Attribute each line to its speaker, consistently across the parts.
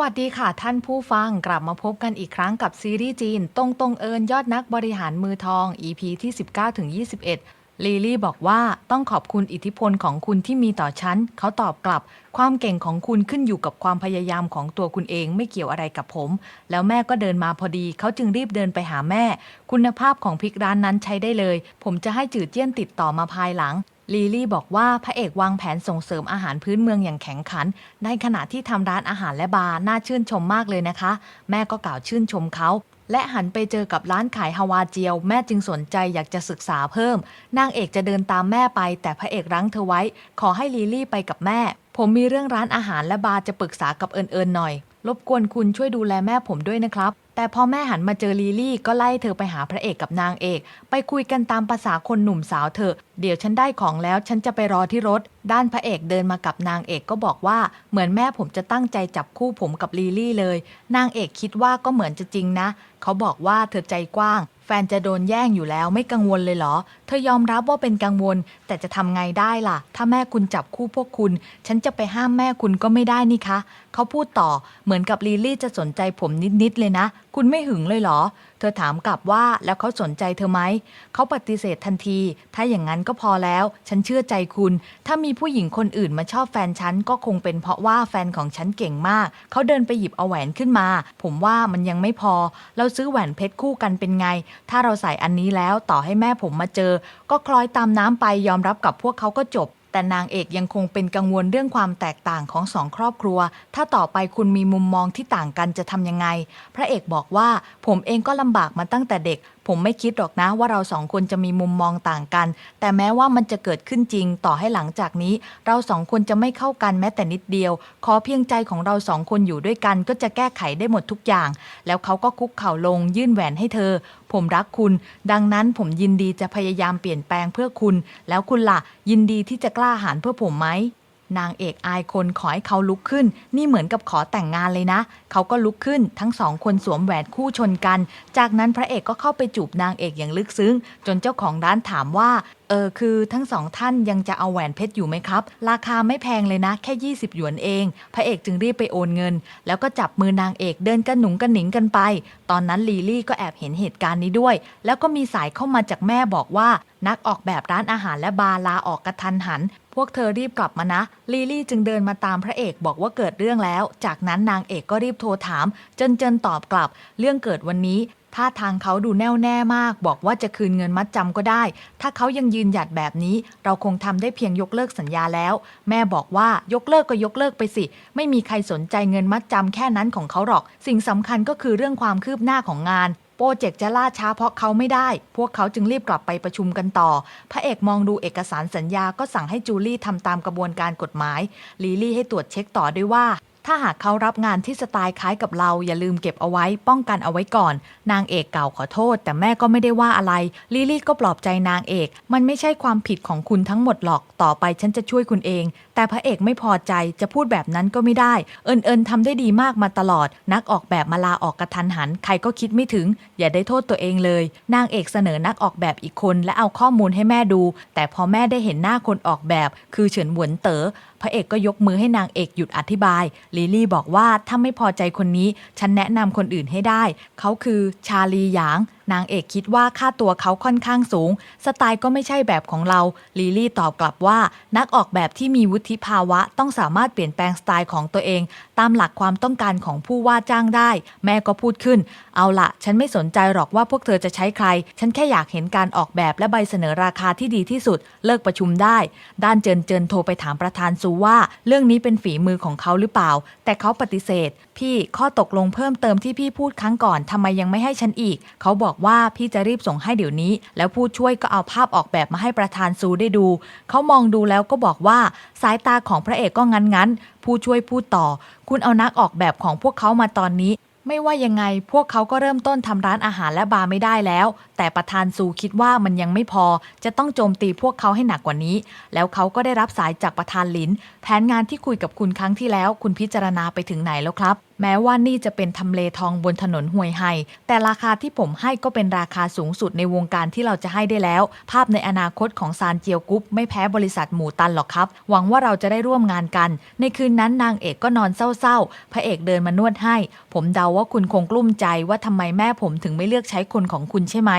Speaker 1: วัสดีค่ะท่านผู้ฟังกลับมาพบกันอีกครั้งกับซีรีส์จีน ตรงตรงเอิญยอดนักบริหารมือทอง EP ที่ 19ถึง21 ลีลี่บอกว่าต้องขอบคุณอิทธิพลของคุณที่มีต่อฉัน เขาตอบกลับ ความเก่งของคุณขึ้นอยู่กับความพยายามของตัวคุณเองไม่เกี่ยวอะไรกับผม แล้วแม่ก็เดินมาพอดี เขาจึงรีบเดินไปหาแม่ คุณภาพของพริกร้านนั้นใช้ได้เลย ผมจะให้จืดเจี้ยนติดต่อมาภายหลัง ลีลี่บอกว่าพระเอกวางแผนส่งเสริมอาหารพื้นเมืองอย่างแข็งขัน ในขณะที่ทำร้านอาหารและบาร์น่าชื่นชมมากเลยนะคะ แม่ก็กล่าวชื่นชมเขา และหันไปเจอกับร้านขายฮาวาเจียว แม่จึงสนใจอยากจะศึกษาเพิ่ม นางเอกจะเดินตามแม่ไป แต่พระเอกรั้งเธอไว้ ขอให้ลีลี่ไปกับแม่ ผมมีเรื่องร้านอาหารและบาร์จะปรึกษากับเอิญเอิญหน่อย รบกวนคุณช่วยดูแลแม่ผมด้วยนะครับ แต่พอแม่หันมาเจอลีลี่ก็ไล่เธอไปหาพระเอกกับนางเอก ไปคุยกันตามภาษาคนหนุ่มสาวเธอ เดี๋ยวฉันได้ของแล้วฉันจะไปรอที่รถ ด้านพระเอกเดินมากับนางเอกก็บอกว่าเหมือนแม่ผมจะตั้งใจจับคู่ผมกับลีลี่เลย นางเอกคิดว่าก็เหมือนจะจริงนะ เขาบอกว่าเธอใจกว้างแฟนจะโดนแย่งอยู่แล้วไม่กังวลเลยเหรอ เธอยอมรับว่าเป็นกังวล แต่จะทำไงได้ล่ะ ถ้าแม่คุณจับคู่พวกคุณ ฉันจะไปห้ามแม่คุณก็ไม่ได้นี่คะ เขาพูดต่อเหมือนกับลีลี่จะสนใจผมนิด ๆ เลยนะคุณไม่หึงเลยเหรอ เธอถามกลับว่าแล้วเขาสนใจเธอไหม เขาปฏิเสธทันที ถ้าอย่างนั้นก็พอแล้ว ฉันเชื่อใจคุณ ถ้ามีผู้หญิงคนอื่นมาชอบแฟนฉันก็คงเป็นเพราะว่าแฟนของฉันเก่งมาก เขาเดินไปหยิบเอาแหวนขึ้นมา ผมว่ามันยังไม่พอ เราซื้อแหวนเพชรคู่กันเป็นไง ถ้าเราใส่อันนี้แล้วต่อให้แม่ผมมาเจอ ก็คล้อยตามน้ำไปยอมรับกับพวกเขาก็จบ แต่นางเอกยังคงเป็นกังวลเรื่องความแตกต่างของสองครอบครัว ถ้าต่อไปคุณมีมุมมองที่ต่างกันจะทำยังไง พระเอกบอกว่าผมเองก็ลำบากมาตั้งแต่เด็ก ผมไม่คิดหรอกนะว่าเราสองคนจะมีมุมมองต่างกัน แต่แม้ว่ามันจะเกิดขึ้นจริงต่อให้หลังจากนี้ เราสองคนจะไม่เข้ากันแม้แต่นิดเดียว ขอเพียงใจของเราสองคนอยู่ด้วยกัน ก็จะแก้ไขได้หมดทุกอย่าง แล้วเขาก็คุกเข่าลงยื่นแหวนให้เธอ ผมรักคุณ ดังนั้นผมยินดีจะพยายามเปลี่ยนแปลงเพื่อคุณ แล้วคุณล่ะ ยินดีที่จะกล้าหาญเพื่อผมไหม นางเอกอายคนขอให้เขาลุกขึ้น นี่เหมือนกับขอแต่งงานเลยนะ เขาก็ลุกขึ้นทั้งสองคนสวมแหวนคู่ชนกัน จากนั้นพระเอกก็เข้าไปจูบนางเอกอย่างลึกซึ้ง จนเจ้าของร้านถามว่า เออคือทั้งสองท่านยังจะเอาแหวนเพชรอยู่ไหมครับ ราคาไม่แพงเลยนะ แค่ 20 หยวนเอง พระเอกจึงรีบไปโอนเงิน แล้วก็จับมือนางเอกเดินกันหนุงกันหนิงกันไป ตอนนั้นลีลี่ก็แอบเห็นเหตุการณ์นี้ด้วย แล้วก็มีสายเข้ามาจากแม่บอกว่า นักออกแบบร้านอาหารและบาร์ลาออกกระทันหัน พวกเธอรีบกลับมานะ ลีลี่จึงเดินมาตามพระเอกบอกว่าเกิดเรื่องแล้ว จากนั้นนางเอกก็รีบโทรถามเจนเจนตอบกลับ เรื่องเกิดวันนี้ ท่าทางเขาดูแน่วแน่มาก บอกว่าจะคืนเงินมัดจำก็ได้ ถ้าเขายังยืนหยัดแบบนี้ เราคงทำได้เพียงยกเลิกสัญญาแล้ว แม่บอกว่ายกเลิกก็ยกเลิกไปสิ ไม่มีใครสนใจเงินมัดจำแค่นั้นของเขาหรอก สิ่งสำคัญก็คือเรื่องความคืบหน้าของงานโปรเจกต์จะล่าช้าเพราะเขาไม่ได้ พวกเขาจึงรีบกลับไปประชุมกันต่อ พระเอกมองดูเอกสารสัญญาก็สั่งให้จูลี่ทำตามกระบวนการกฎหมาย ลีลี่ให้ตรวจเช็คต่อด้วยว่า ถ้าหากเขารับงานที่สไตล์คล้ายกับเรา อย่าลืมเก็บเอาไว้ป้องกันเอาไว้ก่อน นางเอกเก่าขอโทษ แต่แม่ก็ไม่ได้ว่าอะไร ลิลี่ก็ปลอบใจนางเอก มันไม่ใช่ความผิดของคุณทั้งหมดหรอก ต่อไปฉันจะช่วยคุณเอง แต่พระเอกไม่พอใจจะพูดแบบนั้นก็ไม่ได้ เอิญเอิญทำได้ดีมากมาตลอด นักออกแบบมาลาออกกระทันหัน ใครก็คิดไม่ถึง อย่าได้โทษตัวเองเลย นางเอกเสนอนักออกแบบอีกคน และเอาข้อมูลให้แม่ดู แต่พอแม่ได้เห็นหน้าคนออกแบบ คือเฉินหวนเต๋อ พระเอกก็ยกมือให้นางเอกหยุดอธิบาย ลิลี่บอกว่าถ้าไม่พอใจคนนี้ ฉันแนะนำคนอื่นให้ได้ เขาคือชาลีหยางนางเอกคิดว่าค่าตัวเขาค่อนข้างสูง สไตล์ก็ไม่ใช่แบบของเรา ลิลี่ตอบกลับว่า นักออกแบบที่มีวุฒิภาวะต้องสามารถเปลี่ยนแปลงสไตล์ของตัวเอง ตามหลักความต้องการของผู้ว่าจ้างได้ แม่ก็พูดขึ้น เอาละฉันไม่สนใจหรอกว่าพวกเธอจะใช้ใคร ฉันแค่อยากเห็นการออกแบบและใบเสนอราคาที่ดีที่สุด เลิกประชุมได้ ด้านเจินเจินโทรไปถามประธานซูว่า เรื่องนี้เป็นฝีมือของเขาหรือเปล่า แต่เขาปฏิเสธ พี่ข้อตกลงเพิ่มเติมที่พี่พูดครั้งก่อนทำไมยังไม่ให้ฉันอีก เขาบอกว่าพี่จะรีบส่งให้เดี๋ยวนี้ แล้วผู้ช่วยก็เอาภาพออกแบบมาให้ประธานซูได้ดู เขามองดูแล้วก็บอกว่าสายตาของพระเอกก็งั้นๆ ผู้ช่วยพูดต่อ คุณเอานักออกแบบของพวกเขามาตอนนี้ ไม่ว่ายังไงพวกเขาก็เริ่มต้นทำร้านอาหารและบาร์ไม่ได้แล้ว แต่ประธานซูคิดว่ามันยังไม่พอ จะต้องโจมตีพวกเขาให้หนักกว่านี้ แล้วเขาก็ได้รับสายจากประธานหลิน แผนงานที่คุยกับคุณครั้งที่แล้ว คุณพิจารณาไปถึงไหนแล้วครับ แม้ว่านี่จะเป็นทำเลทองบนถนนห่วยไฮ แต่ราคาที่ผมให้ก็เป็นราคาสูงสุดในวงการที่เราจะให้ได้แล้ว ภาพในอนาคตของซานเจียวกุ๊ปไม่แพ้บริษัทหมูตันหรอกครับ หวังว่าเราจะได้ร่วมงานกัน ในคืนนั้นนางเอกก็นอนเศร้าๆ พระเอกเดินมานวดให้ ผมเดาว่าคุณคงกลุ้มใจว่าทำไมแม่ผมถึงไม่เลือกใช้คนของคุณใช่ไหม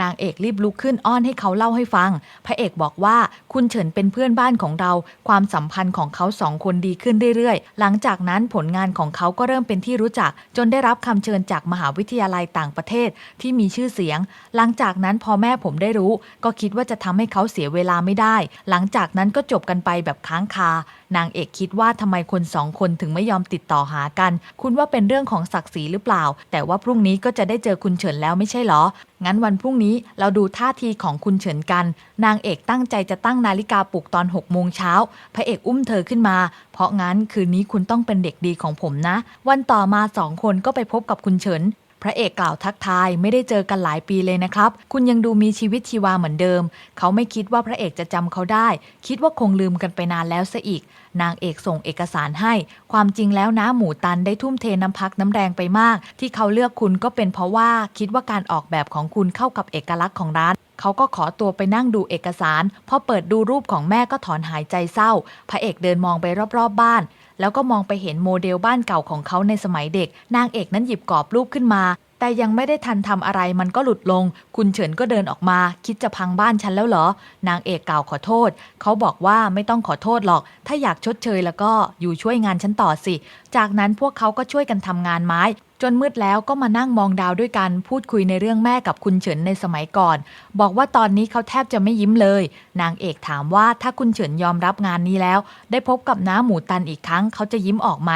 Speaker 1: นางเอกรีบลุกขึ้นอ้อนให้เขาเล่าให้ฟัง พระเอกบอกว่าคุณเฉินเป็นเพื่อนบ้านของเรา ความสัมพันธ์ของเขาสองคนดีขึ้นเรื่อยๆ หลังจากนั้นผลงานของเขาก็เริ่มเป็นที่รู้จัก จนได้รับคำเชิญจากมหาวิทยาลัยต่างประเทศที่มีชื่อเสียง หลังจากนั้นพอแม่ผมได้รู้ ก็คิดว่าจะทำให้เขาเสียเวลาไม่ได้ หลังจากนั้นก็จบกันไปแบบค้างคานางเอกคิดว่าทำไมคนสองคนถึงไม่ยอมติดต่อหากัน คุณว่าเป็นเรื่องของศักดิ์ศรีหรือเปล่า แต่ว่าพรุ่งนี้ก็จะได้เจอคุณเฉินแล้วไม่ใช่เหรอ งั้นวันพรุ่งนี้เราดูท่าทีของคุณเฉินกัน นางเอกตั้งใจจะตั้งนาฬิกาปลุกตอน6โมงเช้า พระเอกอุ้มเธอขึ้นมา เพราะงั้นคืนนี้คุณต้องเป็นเด็กดีของผมนะ วันต่อมาสองคนก็ไปพบกับคุณเฉิน พระเอกกล่าวทักทายไม่ได้เจอกันหลายปีเลยนะครับ คุณยังดูมีชีวิตชีวาเหมือนเดิม เขาไม่คิดว่าพระเอกจะจำเขาได้ คิดว่าคงลืมกันไปนานแล้วซะอีก นางเอกส่งเอกสารให้ ความจริงแล้วนะหมูตันได้ทุ่มเทน้ำพักน้ำแรงไปมาก ที่เขาเลือกคุณก็เป็นเพราะว่าคิดว่าการออกแบบของคุณเข้ากับเอกลักษณ์ของร้านเขาก็ขอตัวไปนั่งดูเอกสาร พอเปิดดูรูปของแม่ก็ถอนหายใจเศร้า พระเอกเดินมองไปรอบๆบบ้าน แล้วก็มองไปเห็นโมเดลบ้านเก่าของเขาในสมัยเด็ก นางเอกนั้นหยิบกรอบรูปขึ้นมา แต่ยังไม่ได้ทันทำอะไรมันก็หลุดลง คุณเฉินก็เดินออกมา คิดจะพังบ้านฉันแล้วเหรอ นางเอกกล่าวขอโทษ เขาบอกว่าไม่ต้องขอโทษหรอก ถ้าอยากชดเชยแล้วก็อยู่ช่วยงานฉันต่อสิ จากนั้นพวกเขาก็ช่วยกันทำงานไม้ จนมืดแล้วก็มานั่งมองดาวด้วยกันพูดคุยในเรื่องแม่กับคุณเฉินในสมัยก่อน บอกว่าตอนนี้เขาแทบจะไม่ยิ้มเลย นางเอกถามว่าถ้าคุณเฉินยอมรับงานนี้แล้ว ได้พบกับน้าหมูตันอีกครั้งเขาจะยิ้มออกไหม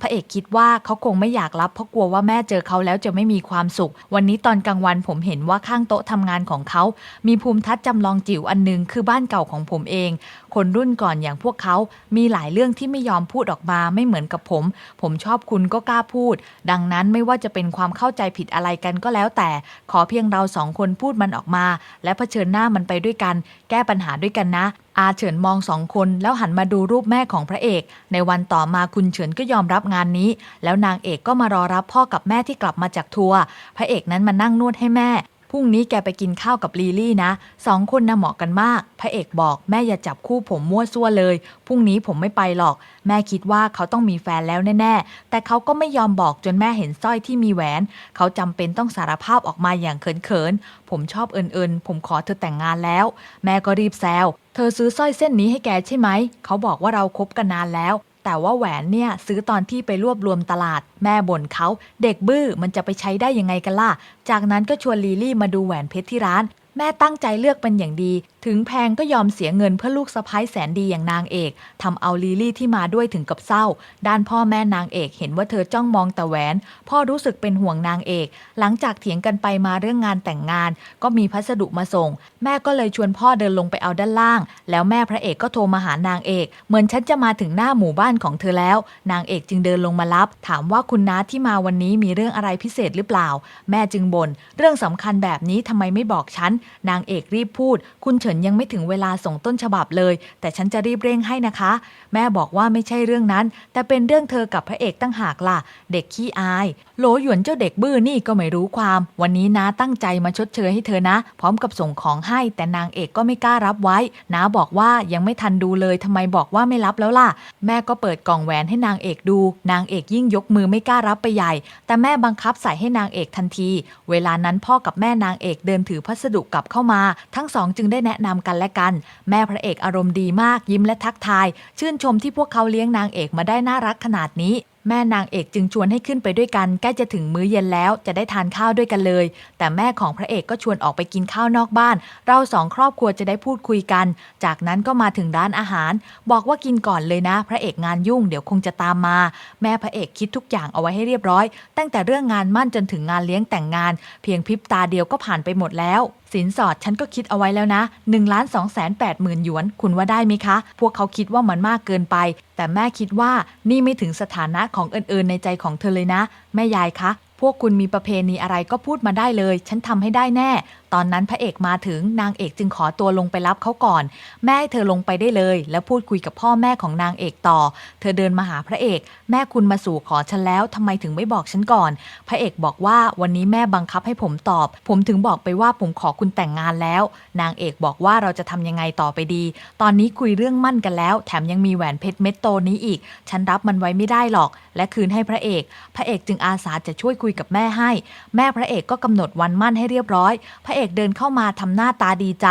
Speaker 1: พระเอกคิดว่าเขาคงไม่อยากรับเพราะกลัวว่าแม่เจอเขาแล้วจะไม่มีความสุข วันนี้ตอนกลางวันผมเห็นว่าข้างโต๊ะทำงานของเขา มีภูมิทัศน์จำลองจิ๋วอันหนึงคือบ้านเก่าของผมเอง คนรุ่นก่อนอย่างพวกเขามีหลายเรื่องที่ไม่ยอมพูดออกมาไม่เหมือนกับผม ผมชอบคุณก็กล้าพูด ดังนั้นไม่ว่าจะเป็นความเข้าใจผิดอะไรกันก็แล้วแต่ ขอเพียงเราสองคนพูดมันออกมา และเผชิญหน้ามันไปด้วยกัน แก้ปัญหาด้วยกันนะ อาเฉินมองสองคนแล้วหันมาดูรูปแม่ของพระเอก ในวันต่อมาคุณเฉินก็ยอมรับงานนี้ แล้วนางเอกก็มารอรับพ่อกับแม่ที่กลับมาจากทัวร์พระเอกนั้นมานั่งนวดให้แม่ พรุ่งนี้แกไปกินข้าวกับลีลี่นะสองคนน่ะเหมาะกันมาก พระเอกบอกแม่อย่าจับคู่ผมมั่วซั่วเลย พรุ่งนี้ผมไม่ไปหรอก แม่คิดว่าเขาต้องมีแฟนแล้วแน่ ๆ แต่เขาก็ไม่ยอมบอกจนแม่เห็นสร้อยที่มีแหวน เขาจำเป็นต้องสารภาพออกมาอย่างเขินๆ ผมชอบเอิญๆ ผมขอเธอแต่งงานแล้ว แม่ก็รีบแซว เธอซื้อสร้อยเส้นนี้ให้แกใช่ไหม เขาบอกว่าเราคบกันนานแล้ว แต่ว่าแหวนเนี่ยซื้อตอนที่ไปรวบรวมตลาด แม่บ่นเขาเด็กบื้อมันจะไปใช้ได้ยังไงกันล่ะ จากนั้นก็ชวนลีลี่มาดูแหวนเพชรที่ร้าน แม่ตั้งใจเลือกเป็นอย่างดี ถึงแพงก็ยอมเสียเงินเพื่อลูกสะพ้ายแสนดีอย่างนางเอกทำเอาลีลี่ที่มาด้วยถึงกับเศร้า ด้านพ่อแม่นางเอกเห็นว่าเธอจ้องมองแต่แหวน พ่อรู้สึกเป็นห่วงนางเอก หลังจากเถียงกันไปมาเรื่องงานแต่งงาน ก็มีพัสดุมาส่ง แม่ก็เลยชวนพ่อเดินลงไปเอาด้านล่าง แล้วแม่พระเอกก็โทรมาหานางเอก เหมือนฉันจะมาถึงหน้าหมู่บ้านของเธอแล้ว นางเอกจึงเดินลงมารับ ถามว่าคุณน้าที่มาวันนี้มีเรื่องอะไรพิเศษหรือเปล่า แม่จึงบน่นเรื่องสำคัญแบบนี้ทำไมไม่บอกฉันนางเอกรีบพูด คุณเฉินยังไม่ถึงเวลาส่งต้นฉบับเลย แต่ฉันจะรีบเร่งให้นะคะ แม่บอกว่าไม่ใช่เรื่องนั้น แต่เป็นเรื่องเธอกับพระเอกตั้งหากล่ะ เด็กขี้อาย โหลหยวนเจ้าเด็กบื้อนี่ก็ไม่รู้ความ วันนี้น้าตั้งใจมาชดเชยให้เธอนะ พร้อมกับส่งของให้ แต่นางเอกก็ไม่กล้ารับไว้ น้าบอกว่ายังไม่ทันดูเลยทำไมบอกว่าไม่รับแล้วล่ะ แม่ก็เปิดกล่องแหวนให้นางเอกดู นางเอกยิ่งยกมือไม่กล้ารับไปใหญ่ แต่แม่บังคับใส่ให้นางเอกทันที เวลานั้นพ่อกับแม่นางเอกเดินถือพัสดุกลับเข้ามา ทั้งสองจึงได้แนะนำกันและกัน แม่พระเอกอารมณ์ดีมากยิ้มและทักทาย ชื่นชมที่พวกเขาเลี้ยงนางเอกมาได้น่ารักขนาดนี้แม่นางเอกจึงชวนให้ขึ้นไปด้วยกันใกล้จะถึงมื้อเย็นแล้วจะได้ทานข้าวด้วยกันเลย แต่แม่ของพระเอกก็ชวนออกไปกินข้าวนอกบ้าน เราสองครอบครัวจะได้พูดคุยกัน จากนั้นก็มาถึงร้านอาหาร บอกว่ากินก่อนเลยนะ พระเอกงานยุ่งเดี๋ยวคงจะตามมา แม่พระเอกคิดทุกอย่างเอาไว้ให้เรียบร้อย ตั้งแต่เรื่องงานมั่นจนถึงงานเลี้ยงแต่งงาน เพียงพริบตาเดียวก็ผ่านไปหมดแล้วสินสอดฉันก็คิดเอาไว้แล้วนะ1ล้าน2แสน8หมื่นหยวน คุณว่าได้ไหมคะ พวกเขาคิดว่ามันมากเกินไป แต่แม่คิดว่านี่ไม่ถึงสถานะของเอิญๆในใจของเธอเลยนะ แม่ยายคะ พวกคุณมีประเพณีอะไรก็พูดมาได้เลย ฉันทำให้ได้แน่ตอนนั้นพระเอกมาถึงนางเอกจึงขอตัวลงไปรับเขาก่อน แม่เธอลงไปได้เลย แล้วพูดคุยกับพ่อแม่ของนางเอกต่อ เธอเดินมาหาพระเอก แม่คุณมาสู่ขอฉันแล้วทำไมถึงไม่บอกฉันก่อน พระเอกบอกว่าวันนี้แม่บังคับให้ผมตอบ ผมถึงบอกไปว่าผมขอคุณแต่งงานแล้ว นางเอกบอกว่าเราจะทำยังไงต่อไปดี ตอนนี้คุยเรื่องมั่นกันแล้ว แถมยังมีแหวนเพชรเม็ดโตนี้อีก ฉันรับมันไว้ไม่ได้หรอก และคืนให้พระเอก พระเอกจึงอาสาจะช่วยคุยกับแม่ให้ แม่พระเอกก็กำหนดวันมั่นให้เรียบร้อยพระเอกเดินเข้ามาทำหน้าตาดีใจ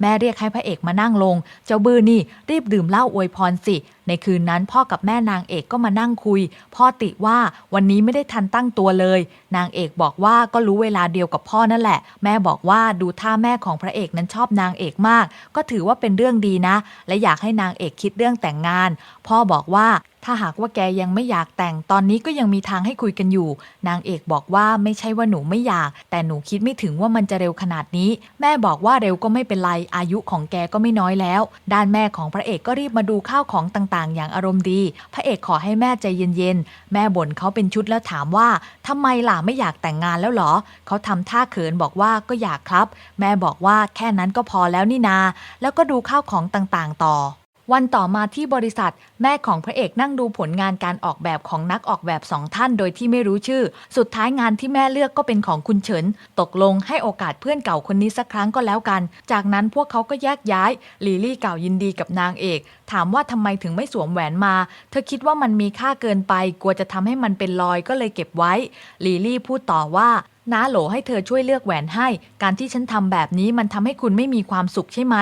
Speaker 1: แม่เรียกให้พระเอกมานั่งลง เจ้าบือนี่รีบดื่มเหล้าอวยพรสิ ในคืนนั้นพ่อกับแม่นางเอกก็มานั่งคุย พ่อติว่าวันนี้ไม่ได้ทันตั้งตัวเลย นางเอกบอกว่าก็รู้เวลาเดียวกับพ่อนั่นแหละ แม่บอกว่าดูท่าแม่ของพระเอกนั้นชอบนางเอกมาก ก็ถือว่าเป็นเรื่องดีนะ และอยากให้นางเอกคิดเรื่องแต่งงาน พ่อบอกว่าถ้าหากว่าแกยังไม่อยากแต่งตอนนี้ก็ยังมีทางให้คุยกันอยู่ นางเอกบอกว่าไม่ใช่ว่าหนูไม่อยาก แต่หนูคิดไม่ถึงว่ามันจะเร็วขนาดนี้ แม่บอกว่าเร็วก็ไม่เป็นไรอายุของแกก็ไม่น้อยแล้ว ด้านแม่ของพระเอกก็รีบมาดูข้าวของต่างๆ อย่างอารมณ์ดี พระเอกขอให้แม่ใจเย็นๆ แม่บ่นเขาเป็นชุดแล้วถามว่าทำไมล่ะไม่อยากแต่งงานแล้วเหรอ เขาทำท่าเขินบอกว่าก็อยากครับ แม่บอกว่าแค่นั้นก็พอแล้วนี่นา แล้วก็ดูข้าวของต่างๆต่อ วันต่อมาที่บริษัท แม่ของพระเอกนั่งดูผลงานการออกแบบของนักออกแบบสองท่านโดยที่ไม่รู้ชื่อ สุดท้ายงานที่แม่เลือกก็เป็นของคุณเฉิน ตกลงให้โอกาสเพื่อนเก่าคนนี้สักครั้งก็แล้วกัน จากนั้นพวกเขาก็แยกย้ายลิลี่เก่ายินดีกับนางเอก ถามว่าทำไมถึงไม่สวมแหวนมา เธอคิดว่ามันมีค่าเกินไป กลัวจะทำให้มันเป็นรอยก็เลยเก็บไว้ลิลี่พูดต่อว่า น้าโหลให้เธอช่วยเลือกแหวนให้ การที่ฉันทำแบบนี้มันทำให้คุณไม่มีความสุขใช่ไหม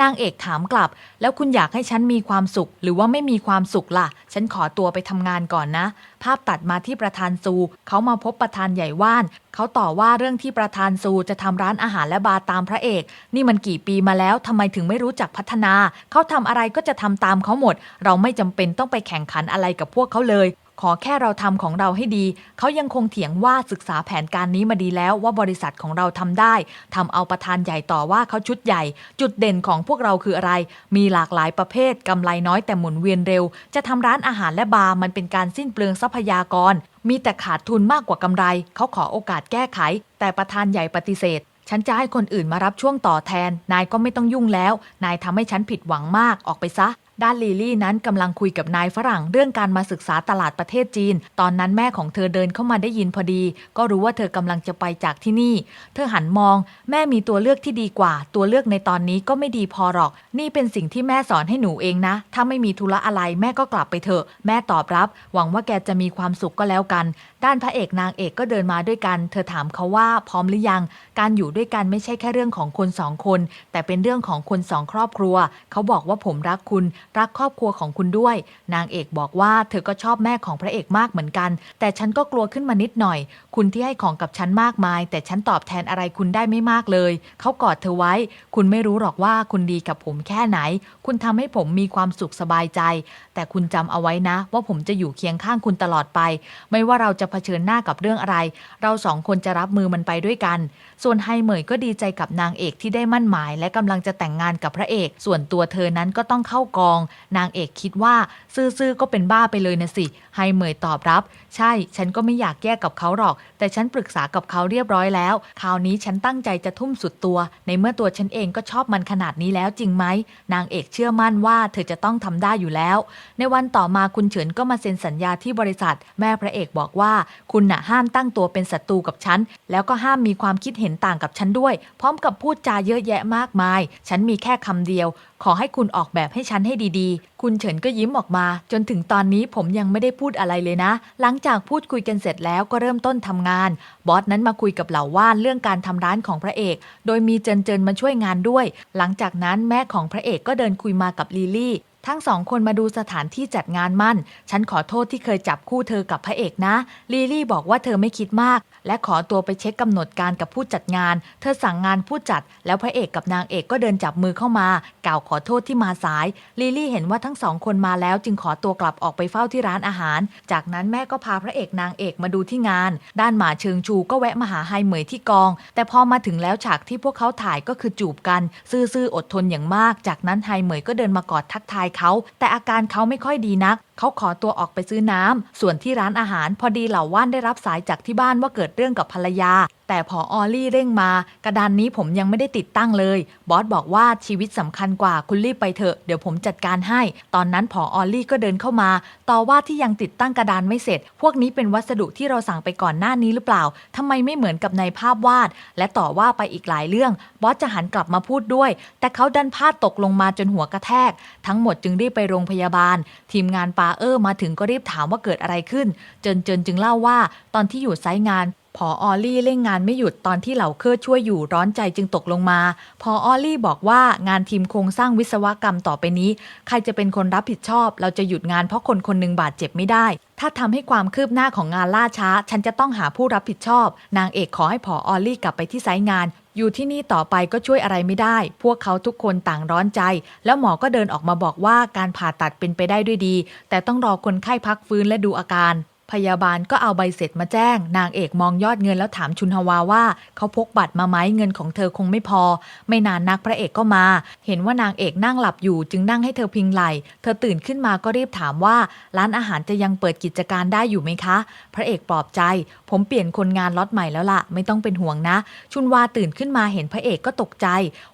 Speaker 1: นางเอกถามกลับ แล้วคุณอยากให้ฉันมีความสุข หรือว่าไม่มีความสุขล่ะ ฉันขอตัวไปทำงานก่อนนะ ภาพตัดมาที่ประธานซู เขามาพบประธานใหญ่ว่าน เขาต่อว่าเรื่องที่ประธานซูจะทำร้านอาหารและบาร์ตามพระเอก นี่มันกี่ปีมาแล้วทำไมถึงไม่รู้จักพัฒนา เขาทำอะไรก็จะทำตามเขาหมด เราไม่จำเป็นต้องไปแข่งขันอะไรกับพวกเขาเลย ขอแค่เราทำของเราให้ดี เขายังคงเถียงว่าศึกษาแผนการนี้มาดีแล้วว่าบริษัทของเราทำได้ทำเอาประธานใหญ่ต่อว่าเขาชุดใหญ่ จุดเด่นของพวกเราคืออะไร มีหลากหลายประเภทกำไรน้อยแต่หมุนเวียนเร็ว จะทำร้านอาหารและบาร์มันเป็นการสิ้นเปลืองทรัพยากร มีแต่ขาดทุนมากกว่ากำไร เขาขอโอกาสแก้ไข แต่ประธานใหญ่ปฏิเสธฉันจะให้คนอื่นมารับช่วงต่อแทน นายก็ไม่ต้องยุ่งแล้ว นายทำให้ฉันผิดหวังมาก ออกไปซะ ด้านลีลี่นั้นกำลังคุยกับนายฝรั่งเรื่องการมาศึกษาตลาดประเทศจีน ตอนนั้นแม่ของเธอเดินเข้ามาได้ยินพอดี ก็รู้ว่าเธอกำลังจะไปจากที่นี่ เธอหันมอง แม่มีตัวเลือกที่ดีกว่า ตัวเลือกในตอนนี้ก็ไม่ดีพอหรอก นี่เป็นสิ่งที่แม่สอนให้หนูเองนะ ถ้าไม่มีธุระอะไรแม่ก็กลับไปเถอะ แม่ตอบรับ หวังว่าแกจะมีความสุขก็แล้วกัน ด้านพระเอกนางเอกก็เดินมาด้วยกัน เธอถามเขาว่าพร้อมหรือยัง การอยู่ด้วยกันไม่ใช่แค่เรื่องของคนสองคน แต่เป็นเรื่องของคนสองครอบครัว เขาบอกว่าผมรักคุณรักครอบครัวของคุณด้วย นางเอกบอกว่าเธอก็ชอบแม่ของพระเอกมากเหมือนกัน แต่ฉันก็กลัวขึ้นมานิดหน่อย คุณที่ให้ของกับฉันมากมาย แต่ฉันตอบแทนอะไรคุณได้ไม่มากเลย เขากอดเธอไว้ คุณไม่รู้หรอกว่าคุณดีกับผมแค่ไหน คุณทำให้ผมมีความสุขสบายใจ แต่คุณจำเอาไว้นะ ว่าผมจะอยู่เคียงข้างคุณตลอดไป ไม่ว่าเราจะเผชิญหน้ากับเรื่องอะไร เราสองคนจะรับมือมันไปด้วยกัน ส่วนไฮเหมยก็ดีใจกับนางเอกที่ได้มั่นหมาย และกำลังจะแต่งงานกับพระเอก ส่วนตัวเธอนั้นก็ต้องเข้ากอง นางเอกคิดว่าซื่อๆก็เป็นบ้าไปเลยนะสิ ไฮเหมยตอบรับ ใช่ ฉันก็ไม่อยากแยกกับเขาหรอก แต่ฉันปรึกษากับเขาเรียบร้อยแล้ว คราวนี้ฉันตั้งใจจะทุ่มสุดตัว ในเมื่อตัวฉันเองก็ชอบมันขนาดนี้แล้วจริงไหม นางเอกเชื่อมั่นว่าเธอจะต้องทำได้อยู่แล้ว ในวันต่อมาคุณเฉินก็มาเซ็นสัญญาที่บริษัท แม่พระเอกบอกว่า คุณน่ะห้ามตั้งตัวเป็นศัตรูกับฉัน แล้วก็ห้ามมีความคิดเห็นต่างกับฉันด้วย พร้อมกับพูดจาเยอะแยะมากมาย ฉันมีแค่คำเดียว ขอให้คุณออกแบบให้ฉันให้ดีๆ คุณเฉินก็ยิ้มออกมา จนถึงตอนนี้ผมยังไม่ได้พูดอะไรเลยนะ หลังจากพูดคุยกันเสร็จแล้วก็เริ่มต้นทำงาน บอสนั้นมาคุยกับเหล่าว่านเรื่องการทำร้านของพระเอก โดยมีเจินเจินมาช่วยงานด้วย หลังจากนั้นแม่ของพระเอกก็เดินคุยมากับลิลี่ ทั้งสองคนมาดูสถานที่จัดงานมั่น ฉันขอโทษที่เคยจับคู่เธอกับพระเอกนะ ลีลี่บอกว่าเธอไม่คิดมาก และขอตัวไปเช็คกำหนดการกับผู้จัดงาน เธอสั่งงานผู้จัด แล้วพระเอกกับนางเอกก็เดินจับมือเข้ามา กล่าวขอโทษที่มาสาย ลีลี่เห็นว่าทั้งสองคนมาแล้วจึงขอตัวกลับออกไปเฝ้าที่ร้านอาหาร จากนั้นแม่ก็พาพระเอกนางเอกมาดูที่งาน ด้านหมาเชิงชูก็แวะมาหาไฮเหมยที่กอง แต่พอมาถึงแล้วฉากที่พวกเขาถ่ายก็คือจูบกัน ซื่อๆอดทนอย่างมาก จากนั้นไฮเหมยก็เดินมากอดทักทายเขา แต่อาการเขาไม่ค่อยดีนักเขาขอตัวออกไปซื้อน้ำ ส่วนที่ร้านอาหารพอดีเหล่าว่านได้รับสายจากที่บ้านว่าเกิดเรื่องกับภรรยา แต่พอออลลี่เร่งมา กระดานนี้ผมยังไม่ได้ติดตั้งเลย บอสบอกว่าชีวิตสำคัญกว่าคุณรีบไปเถอะ เดี๋ยวผมจัดการให้ ตอนนั้นพอออลลี่ก็เดินเข้ามา ต่อว่าที่ยังติดตั้งกระดานไม่เสร็จ พวกนี้เป็นวัสดุที่เราสั่งไปก่อนหน้านี้หรือเปล่าทำไมไม่เหมือนกับในภาพวาด และต่อว่าไปอีกหลายเรื่อง บอสจะหันกลับมาพูดด้วย แต่เขาดันพลาดตกลงมาจนหัวกระแทก ทั้งหมดจึงรีบไปโรงพยาบาล ทีมงานปาเออร์มาถึงก็รีบถามว่าเกิดอะไรขึ้น เจนเจนจึงเล่าว่า ตอนที่อยู่ไซต์งานพอออลลี่เร่งงานไม่หยุดตอนที่เหล่าเคอร์ช่วยอยู่ร้อนใจจึงตกลงมา พอออลลี่บอกว่างานทีมโครงสร้างวิศวกรรมต่อไปนี้ ใครจะเป็นคนรับผิดชอบ เราจะหยุดงานเพราะคนคนหนึ่งบาดเจ็บไม่ได้ ถ้าทำให้ความคืบหน้าของงานล่าช้า ฉันจะต้องหาผู้รับผิดชอบ นางเอกขอให้พอออลลี่กลับไปที่ไซต์งาน อยู่ที่นี่ต่อไปก็ช่วยอะไรไม่ได้ พวกเขาทุกคนต่างร้อนใจ แล้วหมอก็เดินออกมาบอกว่าการผ่าตัดเป็นไปได้ด้วยดี แต่ต้องรอคนไข้พักฟื้นและดูอาการ พยาบาลก็เอาใบเสร็จมาแจ้ง นางเอกมองยอดเงินแล้วถามชุนฮวาว่าเขาพกบัตรมาไหมเงินของเธอคงไม่พอ ไม่นานนักพระเอกก็มา เห็นว่านางเอกนั่งหลับอยู่ จึงนั่งให้เธอพิงไหลเธอตื่นขึ้นมาก็รีบถามว่า ร้านอาหารจะยังเปิดกิจการได้อยู่ไหมคะ พระเอกปลอบใจ ผมเปลี่ยนคนงานล็อตใหม่แล้วล่ะ ไม่ต้องเป็นห่วงนะ ชุนวาตื่นขึ้นมาเห็นพระเอกก็ตกใจ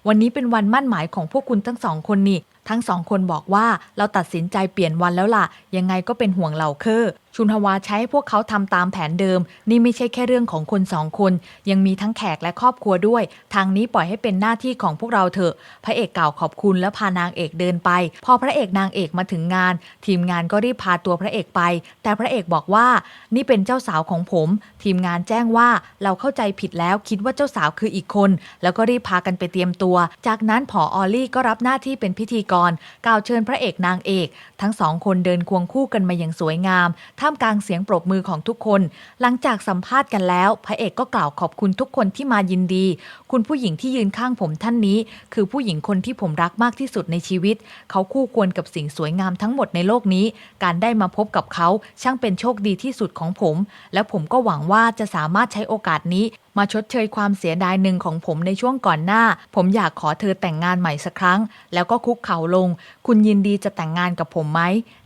Speaker 1: วันนี้เป็นวันมั่นหมายของพวกคุณทั้งสองคนนี่ทั้งสองคนบอกว่าเราตัดสินใจเปลี่ยนวันแล้วล่ะ ยังไงก็เป็นห่วงเหล่าเคอชุนฮวาใช้พวกเขาทำตามแผนเดิม นี่ไม่ใช่แค่เรื่องของคนสองคน ยังมีทั้งแขกและครอบครัวด้วย ทางนี้ปล่อยให้เป็นหน้าที่ของพวกเราเถอะ พระเอกกล่าวขอบคุณและพานางเอกเดินไป พอพระเอกนางเอกมาถึงงาน ทีมงานก็รีบพาตัวพระเอกไป แต่พระเอกบอกว่า นี่เป็นเจ้าสาวของผม ทีมงานแจ้งว่าเราเข้าใจผิดแล้วคิดว่าเจ้าสาวคืออีกคน แล้วก็รีบพากันไปเตรียมตัว จากนั้นผอออลลี่ก็รับหน้าที่เป็นพิธีกรกล่าวเชิญพระเอกนางเอก ทั้งสองคนเดินควงคู่กันมาอย่างสวยงามท่ามกลางเสียงปรบมือของทุกคน หลังจากสัมภาษณ์กันแล้ว พระเอกก็กล่าวขอบคุณทุกคนที่มายินดี คุณผู้หญิงที่ยืนข้างผมท่านนี้ คือผู้หญิงคนที่ผมรักมากที่สุดในชีวิต เขาคู่ควรกับสิ่งสวยงามทั้งหมดในโลกนี้ การได้มาพบกับเขาช่างเป็นโชคดีที่สุดของผม และผมก็หวังว่าจะสามารถใช้โอกาสนี้มาชดเชยความเสียดายหนึ่งของผมในช่วงก่อนหน้า ผมอยากขอเธอแต่งงานใหม่สักครั้ง แล้วก็คุกเข่าลง คุณยินดีจะแต่งงานกับผมไหม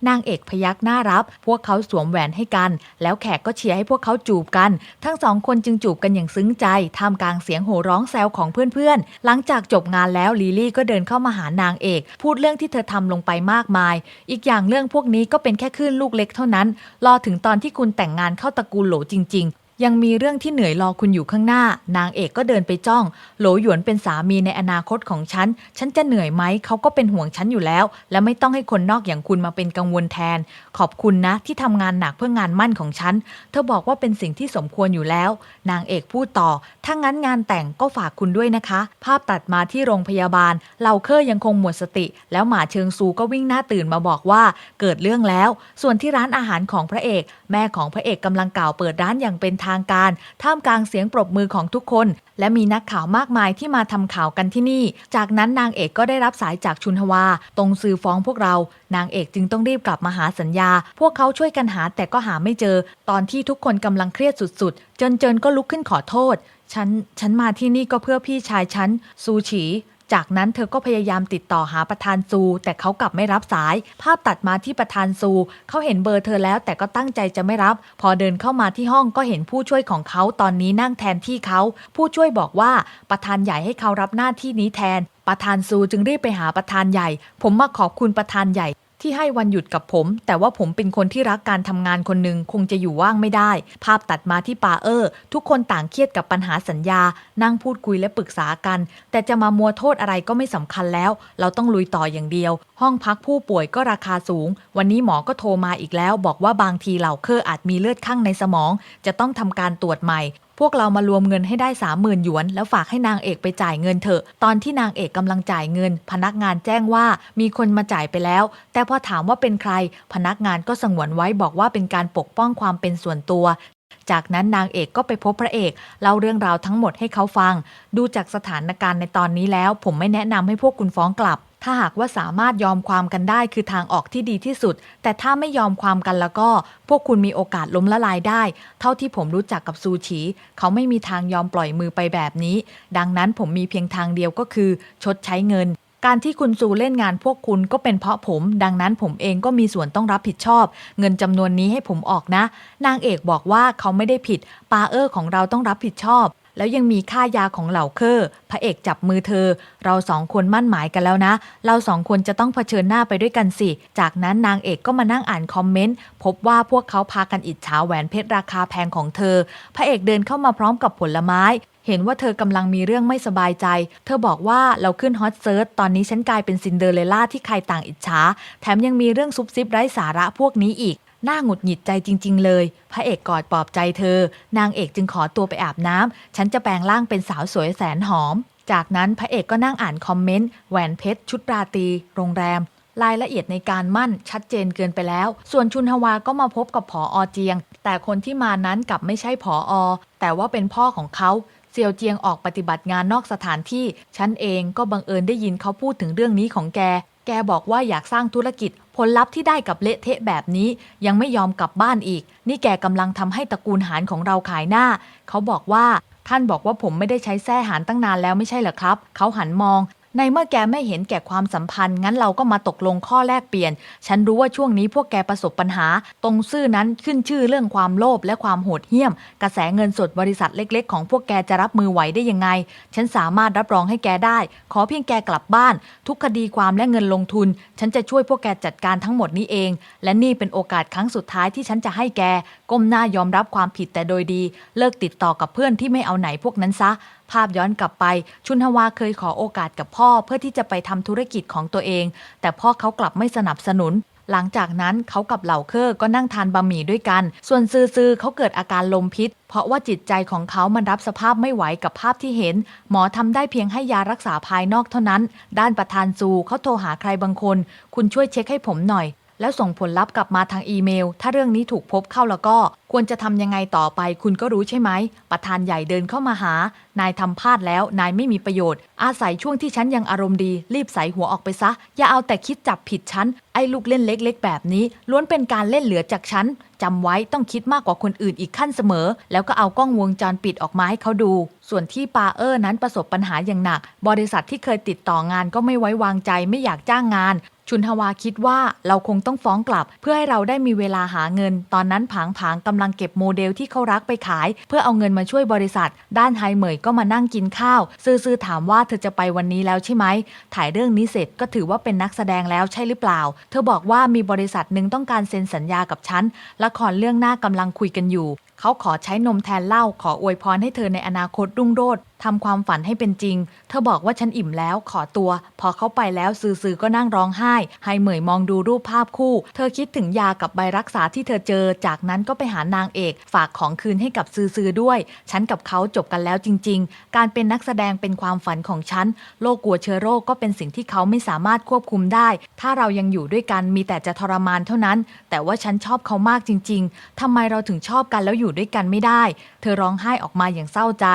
Speaker 1: นางเอกพยักหน้ารับ พวกเขาสวมแหวนให้กัน แล้วแขกก็เชียร์ให้พวกเขาจูบกัน ทั้งสองคนจึงจูบกันอย่างซึ้งใจท่ามกลางเสียงโห่ร้องแซวของเพื่อนๆ หลังจากจบงานแล้วลิลี่ก็เดินเข้ามาหานางเอก พูดเรื่องที่เธอทำลงไปมากมาย อีกอย่างเรื่องพวกนี้ก็เป็นแค่คลื่นลูกเล็กเท่านั้น รอถึงตอนที่คุณแต่งงานเข้าตระกูลโหลจริง ๆ ยังมีเรื่องที่เหนื่อยรอคุณอยู่ข้างหน้า นางเอกก็เดินไปจ้อง โหลหยวนเป็นสามีในอนาคตของฉัน ฉันจะเหนื่อยไหม เขาก็เป็นห่วงฉันอยู่แล้ว และไม่ต้องให้คนนอกอย่างคุณมาเป็นกังวลแทน ขอบคุณนะ ที่ทำงานหนักเพื่องานมั่นของฉัน เธอบอกว่าเป็นสิ่งที่สมควรอยู่แล้ว นางเอกพูดต่อ ถ้างั้นงานแต่งก็ฝากคุณด้วยนะคะ ภาพตัดมาที่โรงพยาบาล เหล่าเคอร์ยังคงหมดสติ แล้วหมาเชิงซูก็วิ่งหน้าตื่นมาบอกว่า เกิดเรื่องแล้ว ส่วนที่ร้านอาหารของพระเอก แม่ของพระเอกกำลังกล่าวเปิดร้านอย่างเป็นทางการ ท่ามกลางเสียงปรบมือของทุกคน และมีนักข่าวมากมายที่มาทำข่าวกันที่นี่ จากนั้นนางเอกก็ได้รับสายจากชุนฮวา ตรงซื้อฟ้องพวกเรา นางเอกจึงต้องรีบกลับมาหาสัญญา พวกเขาช่วยกันหาแต่ก็หาไม่เจอ ตอนที่ทุกคนกำลังเครียดสุดๆ เจินเจินก็ลุกขึ้นขอโทษ ฉัน ฉันมาที่นี่ก็เพื่อพี่ชายฉัน ซูฉี จากนั้นเธอก็พยายามติดต่อหาประธานซู แต่เขากลับไม่รับสาย ภาพตัดมาที่ประธานซู เขาเห็นเบอร์เธอแล้วแต่ก็ตั้งใจจะไม่รับ พอเดินเข้ามาที่ห้องก็เห็นผู้ช่วยของเขาตอนนี้นั่งแทนที่เขา ผู้ช่วยบอกว่าประธานใหญ่ให้เขารับหน้าที่นี้แทน ประธานซูจึงรีบไปหาประธานใหญ่ ผมมาขอบคุณประธานใหญ่ ที่ให้วันหยุดกับผม แต่ว่าผมเป็นคนที่รักการทำงานคนหนึ่งคงจะอยู่ว่างไม่ได้ ภาพตัดมาที่ป่าเออร์ ทุกคนต่างเครียดกับปัญหาสัญญา นั่งพูดคุยและปรึกษากัน แต่จะมามัวโทษอะไรก็ไม่สำคัญแล้ว เราต้องลุยต่ออย่างเดียว ห้องพักผู้ป่วยก็ราคาสูง วันนี้หมอก็โทรมาอีกแล้ว บอกว่าบางทีเหล่าเคอร์อาจมีเลือดข้างในสมอง จะต้องทำการตรวจใหม่ วกเรามารวมเงินให้ได้สามหมื่นหยวน แล้วฝากให้นางเอกไปจ่ายเงินเถอะ ตอนที่นางเอกกำลังจ่ายเงิน พนักงานแจ้งว่ามีคนมาจ่ายไปแล้ว แต่พอถามว่าเป็นใคร พนักงานก็สงวนไว้บอกว่าเป็นการปกป้องความเป็นส่วนตัวจากนั้นนางเอกก็ไปพบพระเอกเล่าเรื่องราวทั้งหมดให้เขาฟัง ดูจากสถานการณ์ในตอนนี้แล้ว ผมไม่แนะนำให้พวกคุณฟ้องกลับ ถ้าหากว่าสามารถยอมความกันได้คือทางออกที่ดีที่สุด แต่ถ้าไม่ยอมความกันแล้วก็ พวกคุณมีโอกาสล้มละลายได้ เท่าที่ผมรู้จักกับซูชี เขาไม่มีทางยอมปล่อยมือไปแบบนี้ ดังนั้นผมมีเพียงทางเดียวก็คือ ชดใช้เงินการที่คุณซูเล่นงานพวกคุณก็เป็นเพราะผม ดังนั้นผมเองก็มีส่วนต้องรับผิดชอบ เงินจำนวนนี้ให้ผมออกนะ นางเอกบอกว่าเขาไม่ได้ผิดปาเออร์ของเราต้องรับผิดชอบ แล้วยังมีค่ายาของเหล่าเคอร์พระเอกจับมือเธอ เราสองคนมั่นหมายกันแล้วนะ เราสองคนจะต้องเผชิญหน้าไปด้วยกันสิ จากนั้นนางเอกก็มานั่งอ่านคอมเมนต์ พบว่าพวกเขาพากันอิจฉาแหวนเพชรราคาแพงของเธอ พระเอกเดินเข้ามาพร้อมกับผลไม้เห็นว่าเธอกำลังมีเรื่องไม่สบายใจ เธอบอกว่าเราขึ้นฮอตเซิร์ชตอนนี้ฉันกลายเป็นซินเดอเรลล่าที่ใครต่างอิจฉา แถมยังมีเรื่องซุบซิบไร้สาระพวกนี้อีก น่าหงุดหงิดใจจริง ๆ เลย พระเอกกอดปลอบใจเธอ นางเอกจึงขอตัวไปอาบน้ำ ฉันจะแปลงร่างเป็นสาวสวยแสนหอม จากนั้นพระเอกก็นั่งอ่านคอมเมนต์ แหวนเพชร ชุดราตรี โรงแรม รายละเอียดในการมั่นชัดเจนเกินไปแล้ว ส่วนชุนฮวาก็มาพบกับผออเจียง แต่คนที่มานั้นกลับไม่ใช่ผออ แต่ว่าเป็นพ่อของเขาเซียวเจียงออกปฏิบัติงานนอกสถานที่ ฉันเองก็บังเอิญได้ยินเขาพูดถึงเรื่องนี้ของแก แกบอกว่าอยากสร้างธุรกิจ ผลลัพธ์ที่ได้กับเละเทะแบบนี้ยังไม่ยอมกลับบ้านอีก นี่แกกำลังทำให้ตระกูลหานของเราขายหน้า เขาบอกว่า ท่านบอกว่าผมไม่ได้ใช้แส้หานตั้งนานแล้วไม่ใช่เหรอครับ เขาหันมอง ในเมื่อแกไม่เห็นแก่ความสัมพันธ์ งั้นเราก็มาตกลงข้อแลกเปลี่ยน ฉันรู้ว่าช่วงนี้พวกแกประสบปัญหา ตรงซื่อนั้นขึ้นชื่อเรื่องความโลภและความโหดเหี้ยม กระแสเงินสดบริษัทเล็ก ๆ ของพวกแกจะรับมือไหวได้ยังไง ฉันสามารถรับรองให้แกได้ ขอเพียงแกกลับบ้าน ทุกคดีความและเงินลงทุน ฉันจะช่วยพวกแกจัดการทั้งหมดนี้เอง และนี่เป็นโอกาสครั้งสุดท้ายที่ฉันจะให้แก ก้มหน้ายอมรับความผิดแต่โดยดี เลิกติดต่อกับเพื่อนที่ไม่เอาไหนพวกนั้นซะ ภาพย้อนกลับไป ชุนฮวาเคยขอโอกาสกับพ่อเพื่อที่จะไปทำธุรกิจของตัวเอง แต่พ่อเขากลับไม่สนับสนุนหลังจากนั้นเขากับเหล่าเคอร์ก็นั่งทานบะหมี่ด้วยกัน ส่วนซือซือเขาเกิดอาการลมพิษ เพราะว่าจิตใจของเขามันรับสภาพไม่ไหวกับภาพที่เห็น หมอทำได้เพียงให้ยารักษาภายนอกเท่านั้น ด้านประธานซูเขาโทรหาใครบางคน คุณช่วยเช็คให้ผมหน่อย แล้วส่งผลลัพธ์กลับมาทางอีเมล ถ้าเรื่องนี้ถูกพบเข้าแล้วก็ ควรจะทำยังไงต่อไป คุณก็รู้ใช่ไหม ประธานใหญ่เดินเข้ามาหา นายทำพลาดแล้ว นายไม่มีประโยชน์ อาศัยช่วงที่ฉันยังอารมณ์ดี รีบใส่หัวออกไปซะ อย่าเอาแต่คิดจับผิดฉัน ไอ้ลูกเล่นเล็ก ๆ แบบนี้ ล้วนเป็นการเล่นเหลือจากฉันจำไว้ต้องคิดมากกว่าคนอื่นอีกขั้นเสมอ แล้วก็เอากล้องวงจรปิดออกมาให้เขาดู ส่วนที่ปาเออร์นั้นประสบปัญหาอย่างหนัก บริษัทที่เคยติดต่องานก็ไม่ไว้วางใจไม่อยากจ้างงานชุนฮวาคิดว่าเราคงต้องฟ้องกลับ เพื่อให้เราได้มีเวลาหาเงิน ตอนนั้นผางผางกำลังเก็บโมเดลที่เขารักไปขาย เพื่อเอาเงินมาช่วยบริษัท ด้านไฮเหมยก็มานั่งกินข้าว ซื่อๆถามว่าเธอจะไปวันนี้แล้วใช่ไหม ถ่ายเรื่องนี้เสร็จก็ถือว่าเป็นนักแสดงแล้วใช่หรือเปล่า เธอบอกว่ามีบริษัทหนึ่งต้องการเซ็นสัญญากับฉันละครเรื่องหน้ากำลังคุยกันอยู่ เขาขอใช้นมแทนเหล้าขออวยพรให้เธอในอนาคตรุ่งโรจน์ ทำความฝันให้เป็นจริง เธอบอกว่าฉันอิ่มแล้วขอตัว พอเขาไปแล้วซือๆก็นั่งร้องไห้ไฮเหมยมองดูรูปภาพคู่ เธอคิดถึงยากับใบรักษาที่เธอเจอ จากนั้นก็ไปหานางเอก ฝากของคืนให้กับซือๆด้วย ฉันกับเขาจบกันแล้วจริง ๆ การเป็นนักแสดงเป็นความฝันของฉัน โรคกลัวเชื้อโรคก็เป็นสิ่งที่เขาไม่สามารถควบคุมได้ ถ้าเรายังอยู่ด้วยกันมีแต่จะทรมานเท่านั้น แต่ว่าฉันชอบเขามากจริง ๆทำไมเราถึงชอบกันแล้วอยู่ด้วยกันไม่ได้ เธอร้องไห้ออกมาอย่างเศร้าใจ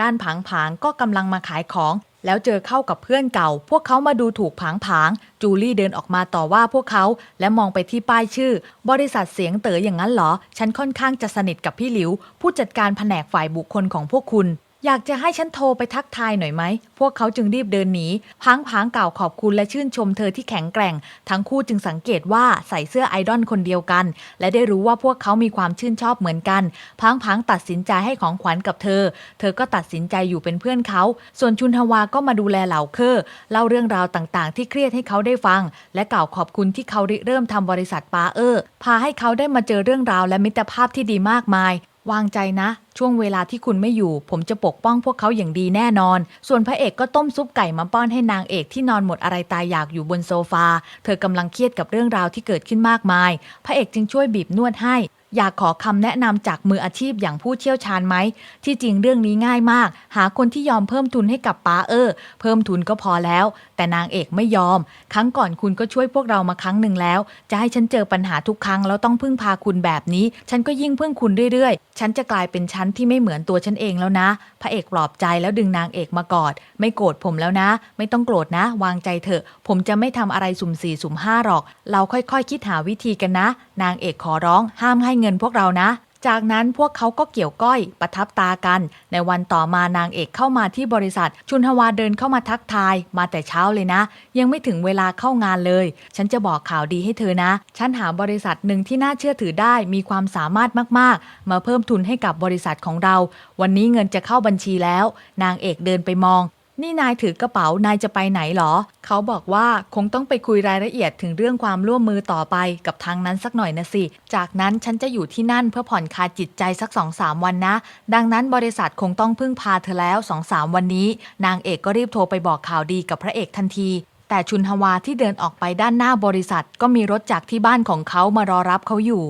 Speaker 1: ด้านผางผางก็กำลังมาขายของ แล้วเจอเข้ากับเพื่อนเก่า พวกเขามาดูถูกผางผาง จูลี่เดินออกมาต่อว่าพวกเขา และมองไปที่ป้ายชื่อ บริษัทเสียงเต๋ออย่างนั้นเหรอ ฉันค่อนข้างจะสนิทกับพี่หลิว ผู้จัดการแผนกฝ่ายบุคคลของพวกคุณ อยากจะให้ฉันโทรไปทักทายหน่อยไหม พวกเขาจึงรีบเดินหนีพางพางกล่าวขอบคุณและชื่นชมเธอที่แข็งแกร่ง ทั้งคู่จึงสังเกตว่าใส่เสื้อไอดอลคนเดียวกัน และได้รู้ว่าพวกเขามีความชื่นชอบเหมือนกันพางพางตัดสินใจให้ของขวัญกับเธอ เธอก็ตัดสินใจอยู่เป็นเพื่อนเขา ส่วนชุนทวาก็มาดูแลเหล่าเคอร์เล่าเรื่องราวต่างๆ ที่เครียดให้เขาได้ฟัง และกล่าวขอบคุณที่เขาริเริ่มทำบริษัทปาเออร์พาให้เขาได้มาเจอเรื่องราวและมิตรภาพที่ดีมากมาย วางใจนะ ช่วงเวลาที่คุณไม่อยู่ ผมจะปกป้องพวกเขาอย่างดีแน่นอน ส่วนพระเอกก็ต้มซุปไก่มาป้อนให้นางเอกที่นอนหมดอะไรตายอยากอยู่บนโซฟา เธอกำลังเครียดกับเรื่องราวที่เกิดขึ้นมากมาย พระเอกจึงช่วยบีบนวดให้ อยากขอคำแนะนำจากมืออาชีพอย่างผู้เชี่ยวชาญไหม ที่จริงเรื่องนี้ง่ายมาก หาคนที่ยอมเพิ่มทุนให้กับป้าเออ เพิ่มทุนก็พอแล้ว แต่นางเอกไม่ยอม ครั้งก่อนคุณก็ช่วยพวกเรามาครั้งหนึ่งแล้ว จะให้ฉันเจอปัญหาทุกครั้งแล้วต้องพึ่งพาคุณแบบนี้ ฉันก็ยิ่งพึ่งคุณเรื่อยๆ ฉันจะกลายเป็นฉันที่ไม่เหมือนตัวฉันเองแล้วนะ พระเอกปลอบใจแล้วดึงนางเอกมากอด ไม่โกรธผมแล้วนะ ไม่ต้องโกรธนะ วางใจเถอะ ผมจะไม่ทำอะไรสุ่มสี่สุ่มห้าหรอก เราค่อยๆคคิดหาวิธีกันนะ นางเอกขอร้องห้ามให้เงินพวกเรานะ จากนั้นพวกเขาก็เกี่ยวก้อยประทับตากัน ในวันต่อมานางเอกเข้ามาที่บริษัท ชุนฮวาเดินเข้ามาทักทาย มาแต่เช้าเลยนะ ยังไม่ถึงเวลาเข้างานเลย ฉันจะบอกข่าวดีให้เธอนะ ฉันหาบริษัทหนึ่งที่น่าเชื่อถือได้มีความสามารถมากๆ มาเพิ่มทุนให้กับบริษัทของเรา วันนี้เงินจะเข้าบัญชีแล้ว นางเอกเดินไปมอง นี่นายถือกระเป๋านายจะไปไหนหรอ เขาบอกว่าคงต้องไปคุยรายละเอียดถึงเรื่องความร่วมมือต่อไปกับทางนั้นสักหน่อยนะสิ จากนั้นฉันจะอยู่ที่นั่นเพื่อผ่อนคลายจิตใจสักสองสามวันนะ ดังนั้นบริษัทคงต้องพึ่งพาเธอแล้วสองสามวันนี้ นางเอกก็รีบโทรไปบอกข่าวดีกับพระเอกทันทีแต่ชุนฮวาที่เดินออกไปด้านหน้าบริษัท ก็มีรถจากที่บ้านของเขามารอรับเขาอยู่